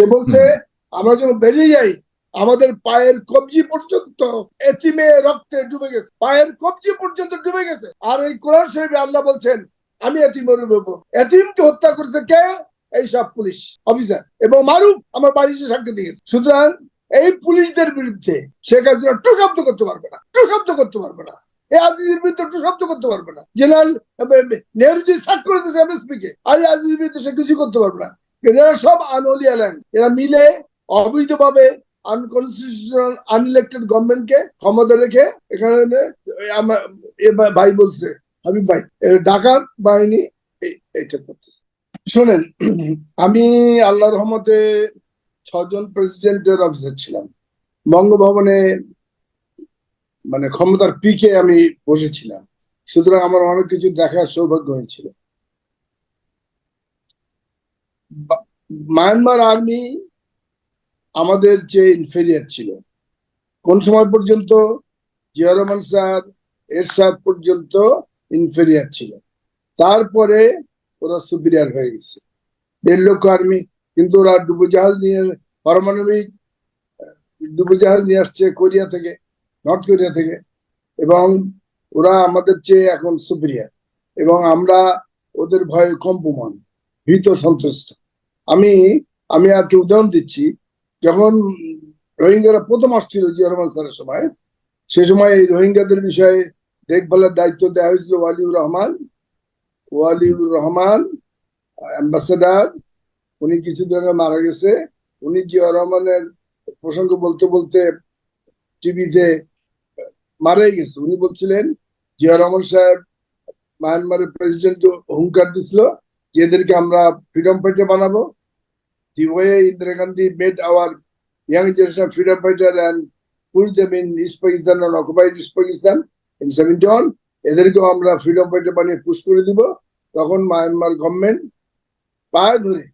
সে বলছে, আমরা যখন বেরিয়ে যাই, আমাদের পায়ের কবজি পর্যন্ত এতিমে রক্তে ডুবে গেছে। পায়ের কবজি পর্যন্ত ডুবে গেছে। আর এই কোরআন শরীফে আল্লাহ বলছেন, আমি উপর এতিমকে হত্যা করেছে কে? এই সব পুলিশ অফিসার। এবং মারুফ আমার বাড়ি এসে সাক্ষী দিয়েছে সুতরাং এই পুলিশদের বিরুদ্ধে শেখ হাসিনা টু শব্দ করতে পারবে না। টু শব্দ করতে পারবে না। এই আজিজের বিরুদ্ধে টু শব্দ করতে পারবে না। জেনারেল নেহরু যে সাক করে দিয়েছে এমএসপি কে। আর আজিজের বিরুদ্ধে সে কিছু করতে পারবে না। এরা সব আনলি অ্যালায়েন্স এরা মিলে অবৈধভাবে আনকনস্টিটিউশনাল আনইলেক্টেড গভর্নমেন্টকে ক্ষমতা রেখে এখানে ভাই- বলছে, হাবিব ভাই ডাকাত বাহিনী এটা করতেছে। শোনেন, আমি আল্লাহ রহমতে ছজন প্রেসিডেন্টের অফিসার ছিলাম। বঙ্গভবনে মানে ক্ষমতার পিকে আমি বসেছিলাম। সুতরাং আমার অনেক কিছু দেখার সৌভাগ্য হয়েছিল। মায়ানমার আর্মি আমাদের যে ইনফেরিয়ার ছিল। কোন সময় পর্যন্ত? জিয়া রহমান স্যার এরশাদ পর্যন্ত ইনফেরিয়ার ছিল। তারপরে ওরা সুপিরিয়ার হয়ে গেছে। দেড় লক্ষ আর্মি, কিন্তু ওরা ডুবোজাহাজ নিয়ে পারমাণবিক, ডুবোজাহাজ নিয়ে আসছে কোরিয়া থেকে, নর্থ কোরিয়া থেকে। এবং ওরা আমাদের চেয়ে এখন সুপিরিয়ার এবং আমরা ওদের ভয়ে কম প্রমাণ ভীত সন্ত্রস্ত আমি আমি আর উদাহরণ দিচ্ছি। যখন রোহিঙ্গারা প্রথম আসছিল জিয়া রহমান স্যারের সময়, সে সময় এই রোহিঙ্গাদের বিষয়ে দেখভালের দায়িত্ব দেওয়া হয়েছিল ওয়ালিউর রহমান। ওয়ালিউর রহমান, অ্যাম্বাসেডার, উনি কিছুদিন আগে মারা গেছে। উনি জিয়া রহমানের প্রসঙ্গ বলতে বলতে টিভিতে মারাই গেছে। উনি বলছিলেন, জিয়া রহমান সাহেব মায়ানমারের প্রেসিডেন্ট হুঙ্কার দিছিল যে এদেরকে আমরা ফ্রিডম ফাইটার বানাবো। The way Indira Gandhi made our young generation freedom fighter and pushed them in East Pakistan and occupied East Pakistan in 71 এদেরকেও আমরা ফ্রিডম ফাইটার বানিয়ে পুশ করে দিব। তখন মায়ানমার গভর্নমেন্ট পায়ে ধরে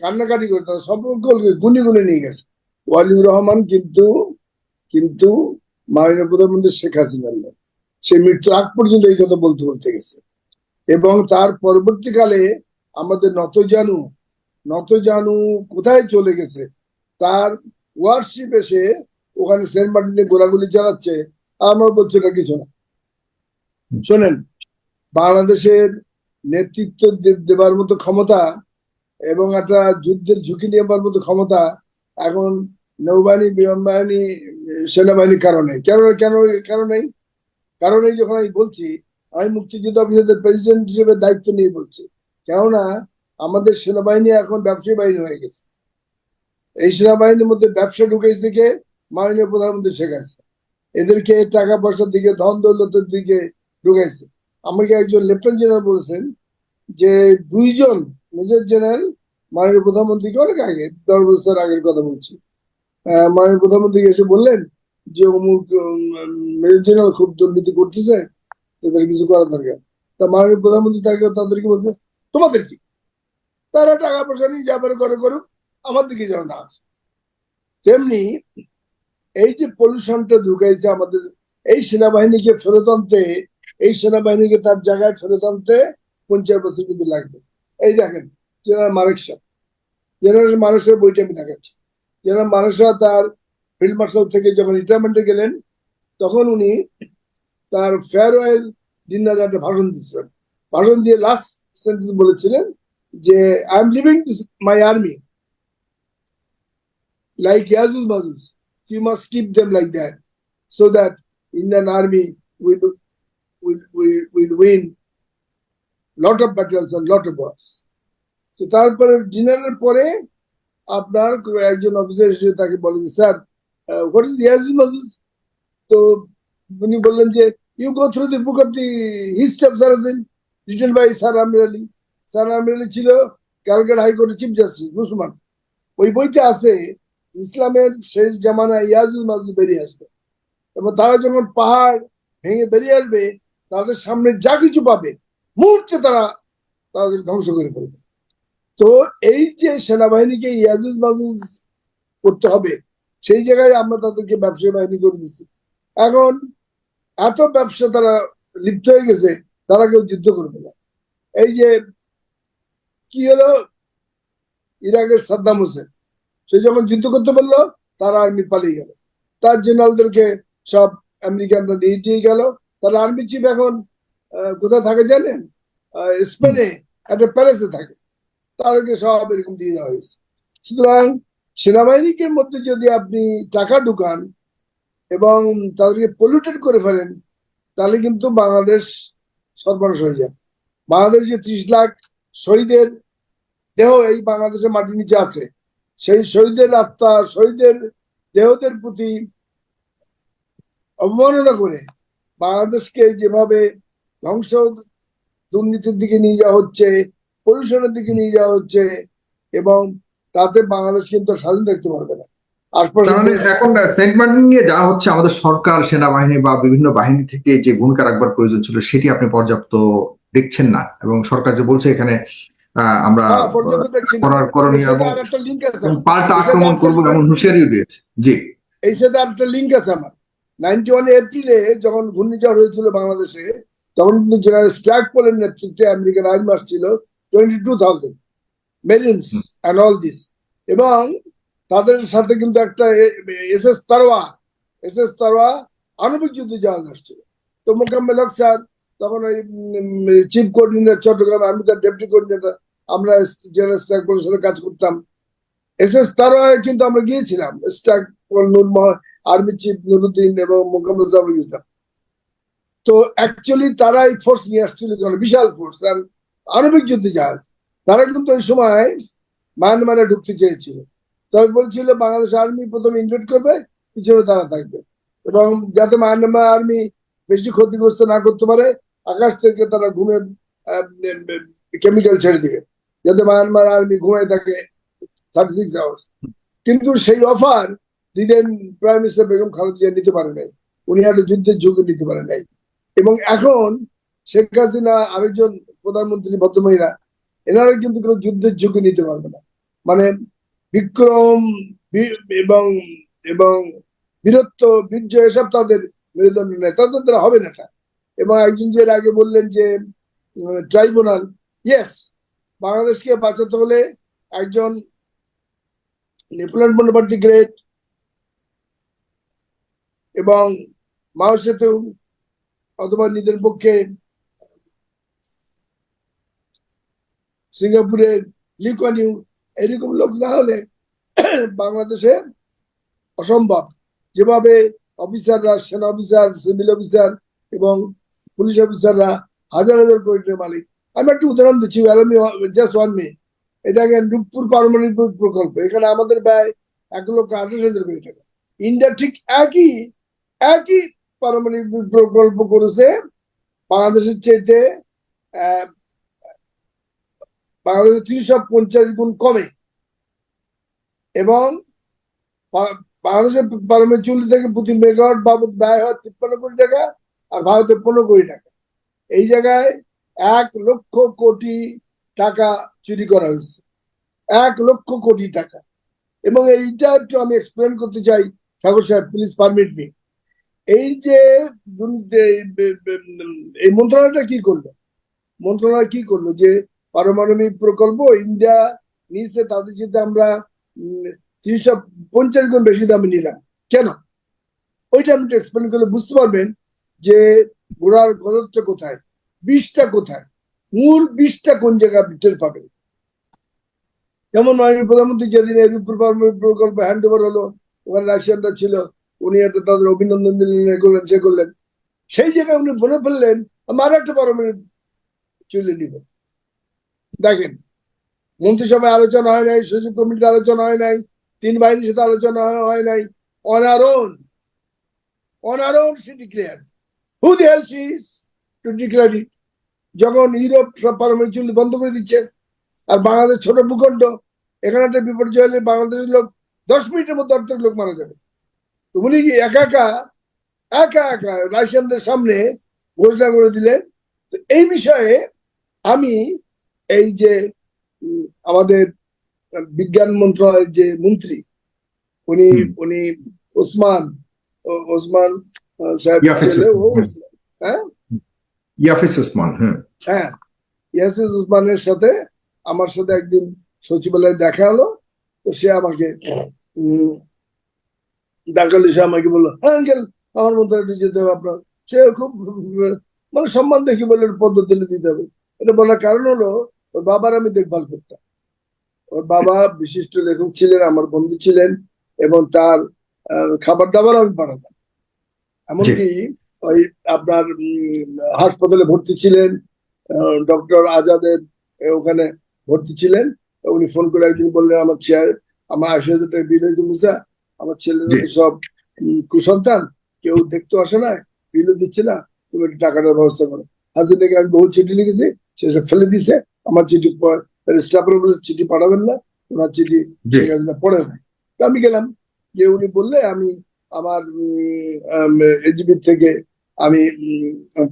কান্নাকাটি করে তারা সকলকে গুনি গুনে নিয়ে গেছে। ওয়ালিউর রহমান কিন্তু কিন্তু মাননীয় প্রধানমন্ত্রী শেখ হাসিনার লোক। সে মৃত্যুর আগ পর্যন্ত এই কথা বলতে বলতে গেছে। এবং তার পরবর্তীকালে আমাদের নতজানু নতজানু কোথায় চলে গেছে? তার ওয়ার্কশিপ এসে ওখানে সেন্ট মার্টিনে গোলাগুলি চালাচ্ছে আমরা বলছি এটা কিছু না। শোনেন, বাংলাদেশের নেতৃত্ব দেবার মতো ক্ষমতা এবং একটা যুদ্ধের ঝুঁকি নেবার মতো ক্ষমতা এখন নৌবাহিনী বিমান বাহিনী সেনাবাহিনীর কারণে। কেন কেন কেন নেই? কারণ যখন আমি বলছি, আমি মুক্তিযুদ্ধ অফিসারদের প্রেসিডেন্ট হিসেবে দায়িত্ব নিয়ে বলছি। কেননা আমাদের সেনাবাহিনী এখন ব্যবসায়ী বাহিনী হয়ে গেছে। এই সেনাবাহিনীর মধ্যে ব্যবসা ঢুকেছে থেকে মাননীয় প্রধানমন্ত্রী শেখ হাসিনা এদেরকে টাকা পয়সার দিকে, ধন দৌলতের দিকে ঢুকাইছে আমাকে একজন লেফটেন্যান্ট জেনারেল বলেছেন যে দুইজন মেজর জেনারেল মাননীয় প্রধানমন্ত্রীকে অনেক আগে, দশ বছর আগের কথা বলছি। মাননীয় প্রধানমন্ত্রী এসে বললেন যে অমুক মেজর জেনারেল খুব দুর্নীতি করতেছে, তাদের কিছু করা দরকার। তা মাননীয় প্রধানমন্ত্রী তাকে, তাদেরকে বলছে, তোমাদের কি? তারা টাকা পয়সা নিয়ে যা পারে করে করুক, আমার দিকে যেন না আসে। তেমনি এই যে পলিউশনটা ঢুকাইছে আমাদের, এই সেনাবাহিনীকে ফেরত আনতে, এই সেনাবাহিনীকে তার জায়গায় ফেরত আনতে পঞ্চাশ বছর কিন্তু লাগবে। এই দেখেন, জেনারেল মানেক সাহেব জেনারেল মানুষের বইটা আমি দেখাচ্ছি। জেনারেল মানুষরা তার ফিল্ড মার্শাল থেকে যখন রিটায়ারমেন্টে গেলেন, তখন উনি তার ফেয়ারওয়েল ডিনারে একটা ভাষণ দিচ্ছিলেন ভাষণ দিয়ে লাস্ট সেন্টেন্স বলেছিলেন যে I am living this my army like Yajuj Majuj you must keep them like that so that Indian army will will will will win lot of battles and lot of wars তো তারপরে ডিনারের পরে আপনার একজন officer এসে তাকে বলে যে, স্যার হোয়াট ইজ ইয়াজুজ মাজুজ তো উনি বললেন যে you go through the book of the history of Saracen written by sir Amir Ali Ali ছিল ক্যালকাটা হাইকোর্টের চিফ জাস্টিস মুসলমান ওই বইতে আছে, ইসলামের শেষ জামানা ইয়াজুজ মাজুজ বেরিয়ে আসবে। এবং তারা যখন পাহাড় ভেঙে বেরিয়ে আসবে, তাদের সামনে যা কিছু পাবে, মুহূর্তে তারা তাদের ধ্বংস করে ফেলবে। তো এই যে সেনাবাহিনীকে ইয়াজুজ মাজুজ করতে হবে, সেই জায়গায় আমরা তাদেরকে ব্যবসায়ী বাহিনী করে দিচ্ছি। এখন এত ব্যবসা তারা লিপ্ত হয়ে গেছে, তারা কেউ যুদ্ধ করবে না। এই যে কি হলো? ইরাকের সাদ্দাম হোসেন। সে যখন যুদ্ধ করতে বলল, তার আর্মি পালিয়ে গেল। তার জেনারেলদেরকে সব আমেরিকানরা নিয়ে গেল। তার আর্মি চিফ এখন কোথায় থাকে জানেন? স্পেনে, একটা প্যালেসে থাকে। তাদেরকে সব এরকম দিয়ে দেওয়া হয়েছে। সুতরাং সেনাবাহিনীকে মধ্যে যদি আপনি টাকা ঢুকান এবং তাদেরকে পলিউটেড করে ফেলেন, তাহলে কিন্তু বাংলাদেশ সর্বনাশ হয়ে যাবে। বাংলাদেশ যে ত্রিশ লাখ শহীদের দেহ এই বাংলাদেশের মাটির নিচে আছে। সেই শহীদের আত্মা, শহীদের দেহদের প্রতি অবমাননা করে বাংলাদেশকে যেভাবে ধ্বংস দুর্নীতির দিকে নিয়ে যাওয়া হচ্ছে পলিউশনের দিকে নিয়ে যাওয়া হচ্ছে এবং তাতে বাংলাদেশ কিন্তু স্বাধীন দেখতে পারবে না। এখন সেন্ট মার্টিন নিয়ে যা হচ্ছে আমাদের সরকার, সেনাবাহিনী বা বিভিন্ন বাহিনী থেকে যে ভূমিকা রাখবার প্রয়োজন ছিল, সেটি আপনি পর্যাপ্ত দেখছেন না এবং সরকার যে বলছে এখানে আমরা হ্যাঁ। করার করণীয় এবং। পাল্টা আক্রমণ করব এমন হুঁশিয়ারিও দিয়েছে জি এই সাথে একটা লিঙ্ক আছে আমার নাইনটি ওয়ান এপ্রিলে যখন ঘূর্ণিঝড় হয়েছিল বাংলাদেশে তখন কিন্তু জেনারেল স্ট্রাক পোলের নেতৃত্বে আমেরিকান আর্মি আসছিল twenty two thousand marines. And all this এবং তাদের সাথে কিন্তু একটা S S Tarawa S S Tarawa আণবিক যুদ্ধ জাহাজ আসছিল তো মোকাম্মেল হক স্যার তখন ওই চিফ কোঅর্ডিনেটর চট্টগ্রাম, আমি তার ডেপুটি কোঅর্ডিনেটর আমরা জেনারেল স্ট্রাক পোলের সাথে কাজ করতাম। এস এস তারওয়ায় কিন্তু আমরা গিয়েছিলাম। Stackpole Noor army chief Nuruddin এবং মোকাম্মল জাফর ইসলাম। তো অ্যাকচুয়ালি তারা এই ফোর্স নিয়ে আসছিল বিশাল ফোর্স আণবিক যুদ্ধ জাহাজ। তারা কিন্তু ওই সময় মায়ানমারে ঢুকতে চেয়েছিল। তবে বলছিল, বাংলাদেশ আর্মি প্রথমে ইনভেট করবে, পিছনে তারা থাকবে। এবং যাতে মায়ানমার আর্মি বেশি ক্ষতিগ্রস্ত না করতে পারে আকাশ থেকে তারা ঘুমের কেমিক্যাল ছেড়ে দিবে। যাতে মায়ানমার আর্মি ঘুমায় থাকে থার্টি সিক্স আওয়ার্স কিন্তু সেই অফার দিলেন প্রাইম মিনিস্টার বেগম খালেদা নিতে পারে নাই। উনি একটা যুদ্ধের ঝুঁকি নিতে পারে নাই। এবং এখন শেখ হাসিনা আরেকজন প্রধানমন্ত্রী ভদ্রমহিলা এনারা কিন্তু কেউ যুদ্ধের ঝুঁকি নিতে পারবে না। মানে বিক্রম এবং এবং বীরত্ব বীর্য এসব তাদের মেরুদণ্ড নেই। তাদের দ্বারা হবে না এটা। এবং একজন যে আগে বললেন যে ট্রাইব্যুনাল ইয়েস বাংলাদেশকে বাঁচাতে হলে একজন নেপোলিয়ন বন্দ্যোপাধ্যায় গ্রেট এবং মাও সেতু অথবা নিজের পক্ষে সিঙ্গাপুরের লিকুয়ানিউ এরকম লোক না হলে বাংলাদেশে অসম্ভব। যেভাবে অফিসাররা সেনা অফিসার সিভিল অফিসার এবং পুলিশ অফিসাররা হাজার হাজার কোটি মালিক। আমি একটা উদাহরণ দিচ্ছি জাস্ট ওয়ান মিনিট এটা দেখেন রূপপুর পারমাণবিক প্রকল্প? এখানে আমাদের ব্যয় এক লক্ষ আঠাশ হাজার কোটি টাকা। ইন্ডিয়া ঠিক একই একই পারমাণবিক প্রকল্প করেছে। বাংলাদেশের চাইতে বাংলাদেশের তিনশো পঞ্চাশ গুণ কমে। এবং বাংলাদেশের পারমাণবিক চুল্লি থেকে প্রতি মেগাওয়াট বাবদ ব্যয় হয় তিপ্পান্ন কোটি টাকা। আর ভারতে পনেরো কোটি টাকা। এই জায়গায় এক লক্ষ কোটি টাকা চুরি করা হয়েছে। এক লক্ষ কোটি টাকা। এবং এইটা একটু আমি এক্সপ্লেন করতে চাই, ঠাকুর সাহেব প্লিজ পারমিট মি এই যে এই মন্ত্রণালয়টা কি করল? মন্ত্রণালয় কি করল? যে পারমাণবিক প্রকল্প ইন্ডিয়া নিচে তাদের সাথে আমরা তিনশো পঞ্চাশ গুণ বেশি দামে নিলাম। কেন? ওইটা আমি একটু এক্সপ্লেন করলে বুঝতে পারবেন। যে ঘোড়ার গণত্ব কোথায়? বিষটা কোথায়? মূল বিষটা কোন জায়গায় টের পাবেন? যেমন মাননীয় প্রধানমন্ত্রী যেদিন উপর প্রকল্প হ্যান্ড ওভার হলো, ওখানে রাশিয়ানরা ছিল, উনি একটা তাদের অভিনন্দন দিলেন, এ করলেন, সে করলেন। সেই জায়গায় উনি বলে ফেললেন আমার একটা পারমাণবিক চলে নিব। দেখেন, মন্ত্রিসভায় আলোচনা হয় নাই, সচিব কমিটিতে আলোচনা হয় নাই, তিন বাহিনীর সাথে আলোচনা হয়- নাই। অনারণ অনারণ on on who the hell she is to declare it যখন ইউরোপ সব পারমাণবিক চুল্লি বন্ধ করে দিচ্ছে আর বাংলাদেশ ছোট ভূখণ্ড এখানে একটা বিপর্যয় হলে বাংলাদেশের লোক দশ মিনিটের মধ্যে অর্ধেক লোক মারা যাবে। তো উনি কি একা একা একা একা রাশিয়ানদের সামনে ঘোষণা করে দিলেন? তো এই বিষয়ে আমি এই যে আমাদের বিজ্ঞান মন্ত্রণালয়ের যে মন্ত্রী উনি উনি ওসমান ওসমান হ্যাঁ ইয়াসিস উসমানের সাথে আমার সাথে একদিন সচিবালয়ে দেখা হলো তো সে আমাকে উম, ডাকালে সে আমাকে বলল হ্যাঁ আঙ্কেল আমার মন্ত্রালয়টি যেতে হবে আপনার সে খুব মানে সম্মান দেখি বলে পদ্ধতি দিতে হবে এটা বলার কারণ হলো ওর বাবার আমি দেখভাল করতাম ওর বাবা বিশিষ্ট লেখক ছিলেন আমার বন্ধু ছিলেন এবং তার খাবার দাবার আমি পাঠাতাম এমনকি ওই আপনার হাসপাতালে ভর্তি ছিলেন ডক্টর আজাদের ওখানে ভর্তি ছিলেন। উনি ফোন করে একদিন বললেন আমার চেয়ার আমার আশি হাজার টাকা বিল হয়েছে মুসা আমার ছেলেরা। সব কুসন্তান কেউ দেখতে আসে না বিলও দিচ্ছে না তুমি একটু টাকাটার ব্যবস্থা করো। হাসিনাকে আমি বহু চিঠি লিখেছি সে সব ফেলে দিছে আমার চিঠি স্টাফের বলে চিঠি পাঠাবেন না ওনার চিঠি জি। শেখ হাসিনা পড়ে নাই। তো আমি গেলাম যে উনি বললে আমি আমার এজিবি থেকে আমি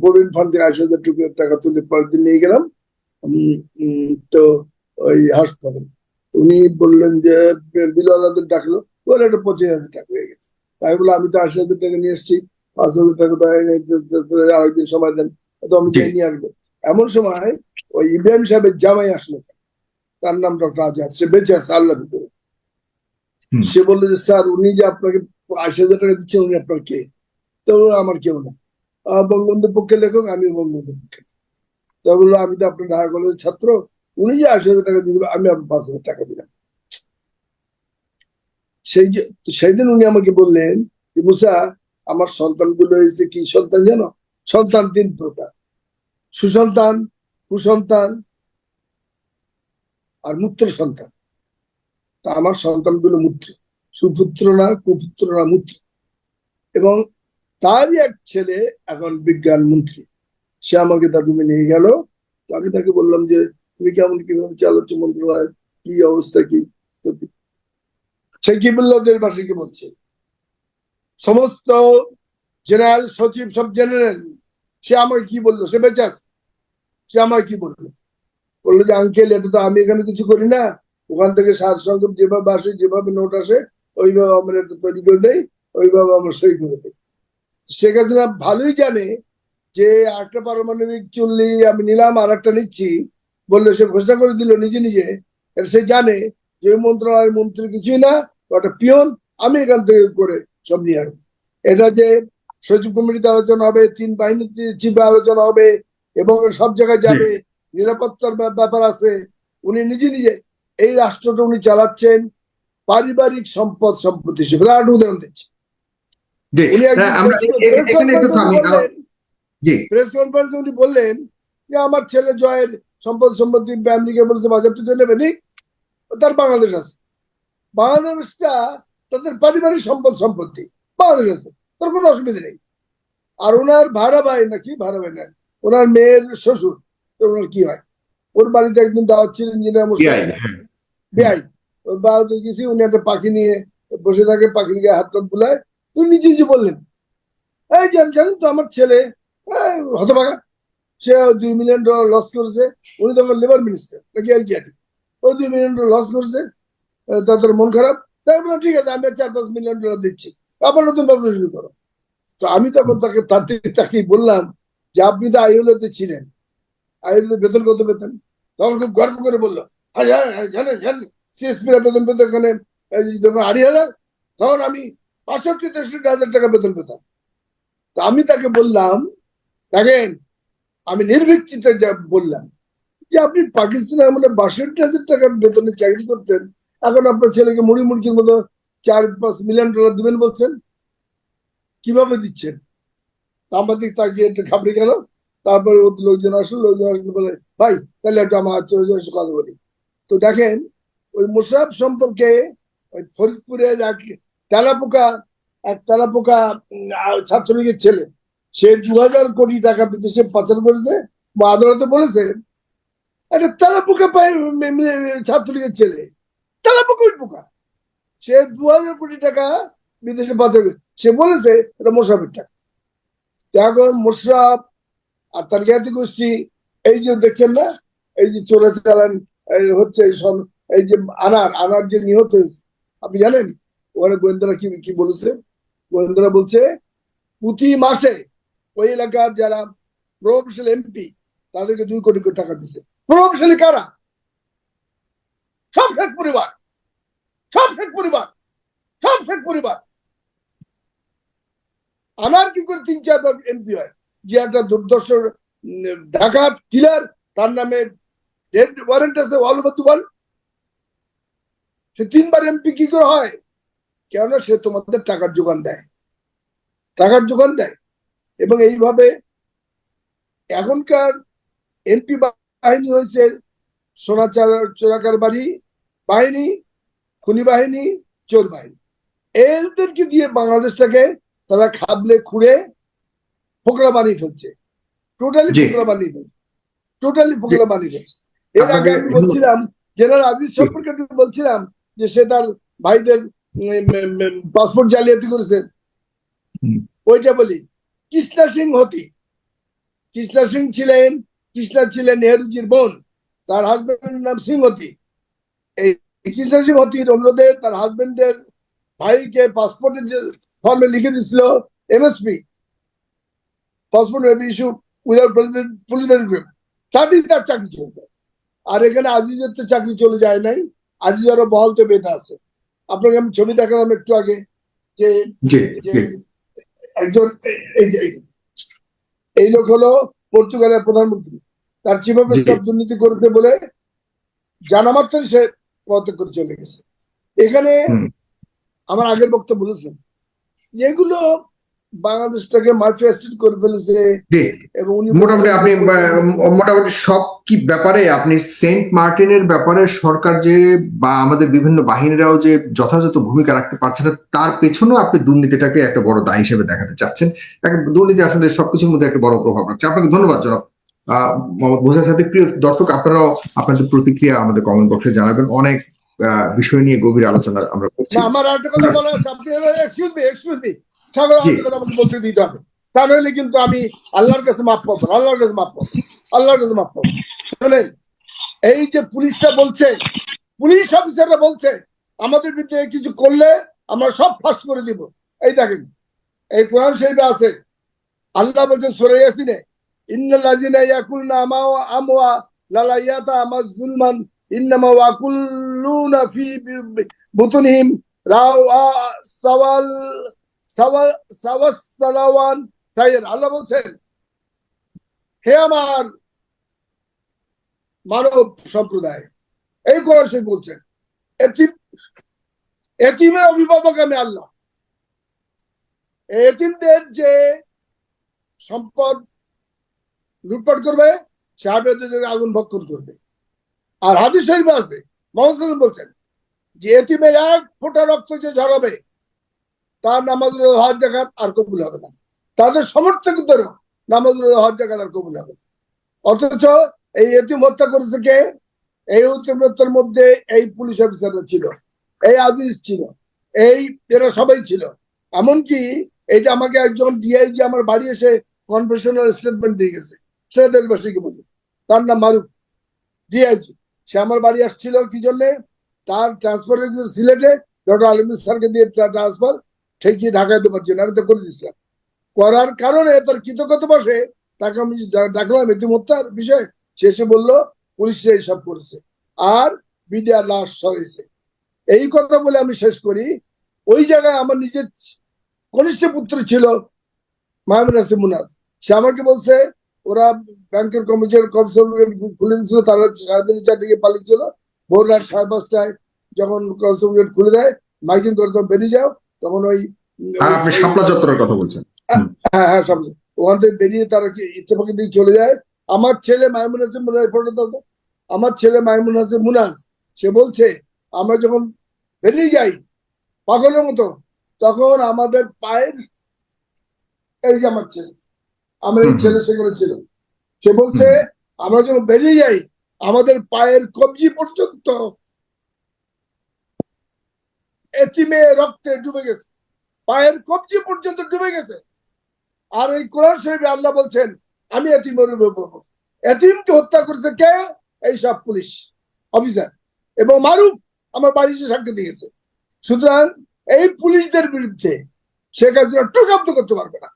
প্রভিডেন্ট ফান্ড থেকে আশি হাজার টুকু টাকা তুলে পরের দিন নিয়ে গেলাম। তো ওই হাসপাতাল। উনি বললেন যে বিলালাদের ডাকলো। বলে একটা পঁচিশ হাজার টাকা হয়ে গেছে। তাই বলে আমি তো আশি হাজার টাকা নিয়ে এসেছি। পাঁচ হাজার টাকা তো আরেকদিন সময় দেন। তো আমি। নিয়ে আসব। এমন সময় ওই ইব্রাহিম সাহেবের জামাই আসলো। তার নাম ডক্টর আজাদ। সে বেঁচে আছে আল্লাহ ভিতরে সে বলল যে স্যার উনি যে আপনাকে আশি হাজার টাকা দিচ্ছেন উনি আপনার কে? তো আমার কেউ না। বঙ্গবন্ধুর পক্ষে লেখক আমি বঙ্গবন্ধুর পক্ষে তো বলল, আমি তো আপনার ঢাকা কলেজের ছাত্র। উনি যে আশি হাজার টাকা দিয়ে দেবে, আমি আপনার পাঁচ হাজার টাকা দিলাম। সেই সেই দিন উনি আমাকে বললেন যে, মুসা, আমার সন্তানগুলো হয়েছে কি সন্তান জানো? সন্তান তিন প্রকার। সুসন্তান, কুসন্তান আর মূত্র সন্তান তা আমার সন্তানগুলো মূত্র। সুপুত্র না, কুপুত্র না, মূত্র। এবং তারই এক ছেলে এখন বিজ্ঞান মন্ত্রী। সে আমাকে তার রুমে নিয়ে গেল। তো আমি তাকে বললাম যে, তুমি কেমন, কীভাবে চালাচ্ছ মন্ত্রণালয়? কি অবস্থা, কি? সে কি বলল দেশবাসীকে বলছে। সমস্ত জেনারেল সচিব সব জেনারেল সে আমাকে কি বলল? সে বেঁচে আছে। সে আমাকে কি বলল? বলল যে, আঙ্কেল, এটা তো আমি এখানে কিছু করি না। ওখান থেকে সার সংক্ষেপ যেভাবে আসে, যেভাবে নোট আসে ওইভাবে আমরা এটা তৈরি করে দেই ওইভাবে আমরা সই করে শেখ হাসিনা ভালোই জানে যে একটা পারমাণবিক চুল্লি আমি নিলাম আর একটা নিচ্ছি বললে সে ঘোষণা করে দিল নিজে নিজে। এটা সে জানে যে ওই মন্ত্রণালয়ের মন্ত্রী কিছুই না ওটা পিয়ন আমি এখান থেকে করে সব নিয়ে আসব। এটা যে সচিব কমিটিতে আলোচনা হবে তিন বাহিনীতে চিফে আলোচনা হবে এবং সব জায়গায় যাবে নিরাপত্তার ব্যাপার আছে উনি নিজে নিজে এই রাষ্ট্রটা উনি চালাচ্ছেন পারিবারিক সম্পদ সম্পত্তি হিসেবে তার উদাহরণ দিচ্ছি। প্রেস কনফারেন্সে উনি বললেন যে আমার ছেলে জয়ের সম্পদ সম্পত্তি আমেরিকা বলেছে বাজার থেকে নেবে নি তার বাংলাদেশ আছে। বাংলাদেশটা তাদের পারিবারিক সম্পদ সম্পত্তি বাংলাদেশ আছে তার কোনো অসুবিধা নেই। আর ওনার ভাড়া ভাই নাকি ভাড়া ভাই না ওনার মেয়ের শ্বশুর ওনার কি হয়? ওর বাড়িতে একদিন দাওয়াত ছিলেন ইঞ্জিনিয়ার PI, মুস্তাফা হ্যাঁ। ওর গেছি উনি একটা পাখি নিয়ে বসে থাকে পাখির গায়ে হাত টাত বুলায়। তো নিজে নিজে বললেন এই জান জানেন তো আমার ছেলে হতভাগা সে দুই মিলিয়ন ডলার লস করেছে উনি তখন লেবার মিনিস্টার নাকি এলজিআরটি ও দুই মিলিয়ন ডলার লস করেছে তাদের মন খারাপ? তাই বললাম ঠিক আছে আমি চার পাঁচ মিলিয়ন ডলার দিচ্ছি আবার নতুন ব্যবসা শুরু করো। তো আমি তখন তাকে তাতে তাকে বললাম যে আপনি তো আইওলোতে ছিলেন আইওলোতে বেতন কত বেতন তখন খুব গর্ব করে বলল "আরে, হ্যাঁ, হ্যাঁ, জানেন জানেন সিএসপিরা বেতন পেত এখানে যখন আড়াই হাজার, তখন আমি বাষট্টি তেষট্টি হাজার টাকা বেতন পেতাম। তো আমি তাকে বললাম, দেখেন, আমি নির্বিচ্ছিত বললাম যে আপনি পাকিস্তানে আমলে বাষট্টি হাজার টাকার বেতনে চাকরি করতেন, এখন আপনার ছেলেকে মুড়ি মুড়কির মতো চার পাঁচ মিলিয়ন ডলার দিবেন বলছেন, কীভাবে দিচ্ছেন? সাংবাদিক তাকে একটু ঘাবড়ে গেল, তারপরে লোকজন আসলো লোকজন আসলো বলে, ভাই, তাহলে একটু আমার আত্মীয় কথা বলি। তো দেখেন ওই মোশারফ সম্পর্কে ওই ফরিদপুরের এক তেলাপোকা এক তেলাপোকা ছাত্রলীগের ছেলে। সে দু হাজার কোটি টাকা বিদেশে পাচার করেছে, বা আদালতে বলেছে, একটা তেলাপোকা পায় ছাত্রলীগের ছেলে। তেলাপোকা ওই পোকা। সে দু হাজার কোটি টাকা বিদেশে পাচার সে বলেছে, এটা মোশারফের টাকা। এখন মোশারফ আর তার জ্ঞাতি গোষ্ঠী এই যে দেখছেন না, এই যে চোরা চালান এই হচ্ছে এই যে আনার আনার যে নিহত হয়েছে, আপনি জানেন? ওখানে গোয়েন্দারা কি কি বলেছে? গোয়েন্দারা বলছে, প্রতি মাসে ওই এলাকার যারা প্রভাবশালী এমপি, তাদেরকে দুই কোটি কোটি টাকা দিছে প্রভাবশালী কারা? সব শেখ পরিবার। সব শেখ পরিবার। সব শেখ পরিবার। আনার কি করে তিন, চারবার এমপি হয়? যে একটা দুর্দর্শ ডাকাত কিলার তার নামে ওয়ারেন্ট আছে অল ওভার সে তিনবার এমপি কি করে হয়? কেননা সে তোমাদের টাকার যোগান দেয়। টাকার যোগান দেয়। এবং এইভাবে এখনকার এমপি বাহিনী হয়েছে সোনা চোরাকার বাড়ি বাহিনী খুনি বাহিনী চোর বাহিনী। এদেরকে দিয়ে বাংলাদেশটাকে তারা খাবলে খুঁড়ে ফোকরা বানিয়ে ফেলছে। টোটালি। ফোকরা বানিয়ে ফেলছে। টোটালি ফোকরা বানিয়ে ফেলছে। এর আগে আমি বলছিলাম জেনারেল আজিজ সম্পর্কে বলছিলাম যে সে তার ভাইদের পাসপোর্ট জালিয়াতি করেছে। ওইটা বলি কৃষ্ণা সিং হতি। কৃষ্ণা সিং ছিলেন কৃষ্ণা ছিলেন নেহরুজির বোন তার হাজবেন্ডের নাম সিংহতি। এই কৃষ্ণা সিং হতির অনুরোধে তার হাজবেন্ডের ভাইকে পাসপোর্টের যে ফর্মে লিখে দিছিল MSP passport maybe issue without police তার চাকরি চলে যায় আর এখানে আজিজের তো চাকরি চলে যায় নাই। আজিজ আরও বহাল বেঁধে আছে। আপনাকে আমি ছবি দেখালাম একটু আগে যে একজন এই- লোক হলো পর্তুগালের প্রধানমন্ত্রী। তার চিফ অফ স্টাফ দুর্নীতি করেছে বলে জানা মাত্রই সে পদত্যাগ করে চলে গেছে। এখানে। আমার আগের বক্তব্য বলেছিলাম যে এগুলো বাংলাদেশটাকে মাফিয়া স্টেট করে ফেলেছে এবং উনি মোটামুটি আপনি মোটামুটি সব কি ব্যাপারে আপনি সেন্ট মার্টিনের ব্যাপারে সরকার যে বা আমাদের বিভিন্ন বাহিনীরাও যে যথাযথ ভূমিকা রাখতে পারছে না তার পেছনেও আপনি দুর্নীতিটাকে একটা বড় দায় হিসেবে দেখাতে চাচ্ছেন। দুর্নীতি আসলে সবকিছুর মধ্যে একটা বড় প্রভাব রাখছে। আপনাকে ধন্যবাদ জনাব। আহ মোহাম্মদ বোঝার সাথে প্রিয় দর্শক আপনারাও আপনাদের প্রতিক্রিয়া আমাদের কমেন্ট বক্সে জানাবেন। অনেক বিষয় নিয়ে গভীর আলোচনা আমরা করছি। আমার একটা কথা বলা এক্সকিউজ মি এক্সকিউজ মি বলতে দিতে হবে। তা নইলে কিন্তু আমি আল্লাহর কাছে মাপ পাবো আল্লাহর কাছে মাপ পাবো আল্লাহর কাছে মাপ পাবো। শোনেন এই যে পুলিশরা বলছে পুলিশ অফিসাররা বলছে আমাদের বিরুদ্ধে কিছু করলে আমরা সব ফাঁস করে দিব। এই দেখেন এই কোরআন শরীফে আছে আল্লাহ বলছেন সরে ইয়াসিনে ইন্নাল লাযিনা ইয়াকুলনা আমা আমওয়া লালা ইয়াতা মাযুলমান ইন্নামা ওয়াকুল্লুনা ফি বুতুনহিম রাওয়া সাওয়াল আল্লাহ বলছেন, হে আমার মানব সম্প্রদায়, এই কোরআন শরীফ বলছেন অভিভাবক আমি আল্লাহ। এতিমদের যে সম্পদ লুটপাট করবে সাহাবেদের আগুন ভক্ষণ করবে। আর হাদিস শরীফে আছে সাল্লাম বলছেন যে এতিমের এক ফোঁটা রক্ত যে ঝরাবে তার নামাজ হজ জাকাত আর কবুল হবে না। তাদের সমর্থকদেরও নামাজ হজ জাকাত আর কবুল হবে না। অথচ এই এতিম হত্যা করেছে কে? এই হত্যার মধ্যে এই পুলিশ অফিসাররা ছিল, এই আজিজ ছিল, এই এরা সবাই ছিল। এমনকি এটা আমাকে একজন ডিআইজি আমার বাড়ি এসে কনফেশনাল স্টেটমেন্ট দিয়ে গেছে, সেটা দেশবাসীকে বলি। তার নাম মারুফ ডিআইজি সে আমার বাড়ি আসছিল কি জন্যে? তার ট্রান্সফার সিলেটে, ডক্টর আলমিন স্যারকে দিয়ে ট্রান্সফার ঠেকিয়ে ঢাকায় দেওয়ার জন্য। আমি তো করে দিয়েছিলাম। করার কারণে তার কৃতজ্ঞতা বসে তাকে আমি ডাকলাম ইতিমত্তার বিষয়? এসে বলল, পুলিশ এইসব করেছে আর বিডিআর লাশ সরাইছে এই কথা বলে আমি শেষ করি। ওই জায়গায় আমার নিজের কনিষ্ঠ পুত্র ছিল মাহমুদ হাসিম মুনাজ। সে আমাকে বলছে, ওরা ব্যাংকের কমিশন কমিশন খুলে দিয়েছিল, তারা সাড়ে তিন চার দিকে পালিয়েছিল ভোর রাত সাড়ে পাঁচটায় যখন কমিশন খুলে দেয় মাইকিং করে তখন বেরিয়ে যাও তখন ওই আপনি শাপলা চত্বরের কথা বলছেন। হ্যাঁ হ্যাঁ সামনে ওখান থেকে বেরিয়ে তারা কি ইত্তেফাকের দিকে চলে যায়? আমার ছেলে মাইমুন হাসিম মুনাজ ফটো দাও আমার ছেলে মাইমুন হাসিম মুনাজ সে বলছে আমরা যখন বেরিয়ে যাই পাগলের মতো তখন আমাদের পায়ের এই যে আমার ছেলে আমার এই। ছেলে সেখানে ছিল। সে বলছে আমরা যখন বেরিয়ে যাই আমাদের পায়ের কবজি পর্যন্ত এতিমে রক্তে ডুবে গেছে। পায়ের কবজি পর্যন্ত ডুবে গেছে। আর এই কোরআন শরীফে আল্লাহ বলছেন, আমি এতিমের অভিভাবক এতিমকে হত্যা করেছে কে? এই সব পুলিশ অফিসার। এবং মারুফ আমার বাড়ি এসে সাক্ষী দিয়েছে। সুতরাং এই পুলিশদের বিরুদ্ধে শেখ হাসিনা টু শব্দ করতে পারবে না।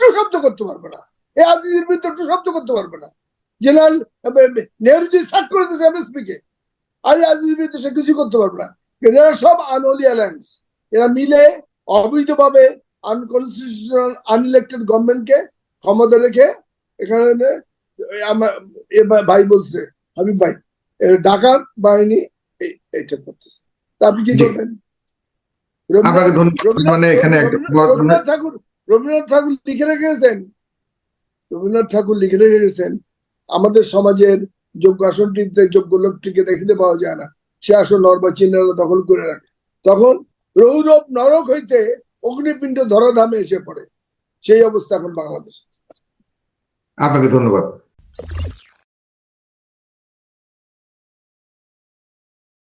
টু শব্দ করতে পারবে না। এই আজিজের বিরুদ্ধে টু শব্দ করতে পারবে না। জেনারেল নেহরুজি সাক করে দিয়েছে এমএসপি কে। আর রাজনীতিবিদ সে কিছু করতে পারবে না। এরা সব আনহলি অ্যালায়েন্স এরা মিলে অবৈধভাবে আনকনস্টিটিউশনাল আনইলেক্টেড গভর্নমেন্টকে ক্ষমতা রেখে এখানে আমার ভাই বলছে হাবিব ভাই ডাকাত বাহিনী এইটা করতেছে। তা আপনি কি। করবেন? মানে রবীন্দ্রনাথ ঠাকুর রবীন্দ্রনাথ ঠাকুর লিখে রেখে গেছেন। রবীন্দ্রনাথ ঠাকুর লিখে রেখে গেছেন। আমাদের সমাজের যোগ্য আসনটিতে যোগ্য লোকটিকে দেখিতে পাওয়া যায় না। সে আসন নর্বাচীনরা দখল করে রাখে। তখন রৌরব নরক হইতে অগ্নিপিণ্ড ধরাধামে এসে পড়ে। সেই অবস্থা এখন বাংলাদেশ। আপনাকে ধন্যবাদ।